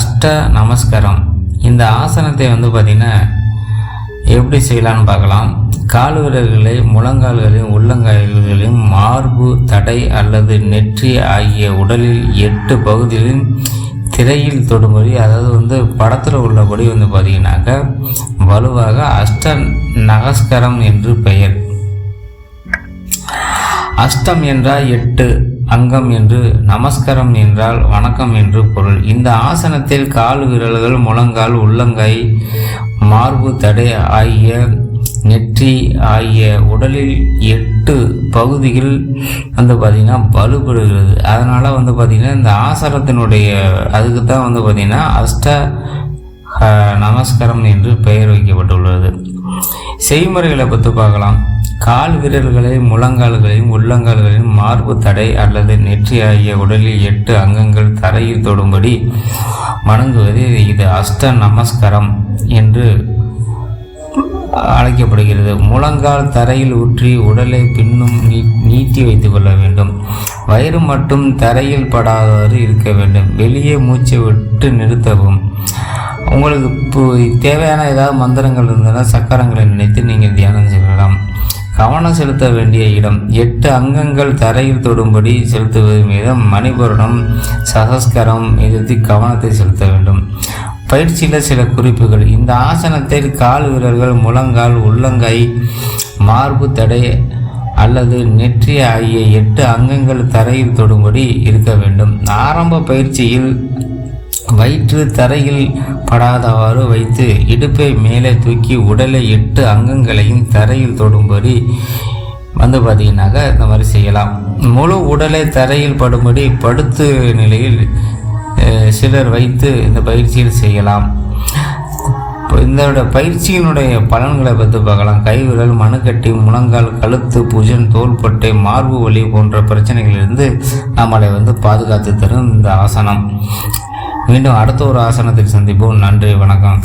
அஷ்ட நமஸ்காரம். இந்த ஆசனத்தை வந்து பார்த்திங்கன்னா எப்படி செய்யலான்னு பார்க்கலாம். கால் விரல்களை முழங்கால்களையும் உள்ளங்கால்களையும் மார்பு தடை அல்லது நெற்றி ஆகிய உடலில் எட்டு பகுதிகளில் திரையில் தொடும்படி அதாவது வந்து படத்தில் உள்ளபடி வந்து பார்த்தீங்கன்னாக்க வலுவாக அஷ்ட நகஸ்கரம் என்று பெயர். அஷ்டம் என்றால் எட்டு. அங்கம் என்று நமஸ்காரம் என்றால் வணக்கம் என்று பொருள். இந்த ஆசனத்தில் கால் விரல்கள் முழங்கால் உள்ளங்கை மார்பு தடை ஆகிய நெற்றி ஆகிய உடலில் எட்டு பகுதிகள் வந்து பார்த்திங்கன்னா வலுப்படுகிறது அதனால் வந்து பார்த்திங்கன்னா இந்த ஆசனத்தினுடைய அதுக்கு தான் வந்து பார்த்திங்கன்னா அஷ்ட நமஸ்காரம் என்று பெயர் வைக்கப்பட்டுள்ளது. செய்முறைகளை பற்றி பார்க்கலாம். கால் விரல்களை முழங்கால்களையும் உள்ளங்கால்களையும் மார்பு தடை அல்லது நெற்றி ஆகிய உடலில் எட்டு அங்கங்கள் தரையில் தொடும்படி வணங்குவது. இது அஷ்ட நமஸ்காரம் என்று அழைக்கப்படுகிறது. முழங்கால் தரையில் ஊற்றி உடலை பின்னும் நீட்டி வைத்துக் கொள்ள வேண்டும். வயிறு மட்டும் தரையில் படாதவாறு இருக்க வேண்டும். வெளியே மூச்சை விட்டு நிறுத்தவும். உங்களுக்கு இப்போ தேவையான ஏதாவது மந்திரங்கள் இருந்ததுன்னா சக்கரங்களை நினைத்து நீங்கள் தியானம் கவனம் செலுத்த வேண்டிய இடம். எட்டு அங்கங்கள் தரையில் தொடும்படி செலுத்துவது மீதம் மணிபுரணம் சகஸ்கரம் எதிர்த்து கவனத்தை செலுத்த வேண்டும். பயிற்சியில் சில குறிப்புகள். இந்த ஆசனத்தில் கால் வீரர்கள் முழங்கால் உள்ளங்கை மார்பு தடை அல்லது நெற்றி ஆகிய எட்டு அங்கங்கள் தரையில் தொடும்படி இருக்க வேண்டும். ஆரம்ப பயிற்சியில் வயிற்று தரையில் படாதவாறு வைத்து இடுப்பை மேலே தூக்கி உடலை எட்டு அங்கங்களையும் தரையில் தொடும்படி வந்து பார்த்தீங்கன்னாக்க இந்த மாதிரி செய்யலாம். முழு உடலை தரையில் படும்படி படுத்து நிலையில் சிலர் வைத்து இந்த பயிற்சியில் செய்யலாம். இந்த பயிற்சியினுடைய பலன்களை பற்றி பார்க்கலாம். கைவிரல் மணுக்கட்டி முழங்கால் கழுத்து புஜன் தோள்பட்டை மார்பு வலி போன்ற பிரச்சனைகளிலிருந்து நம்மளை வந்து பாதுகாத்து தரும் இந்த ஆசனம். மீண்டும் அடுத்த ஒரு ஆசனத்தில் சந்திப்போம். நன்றி வணக்கம்.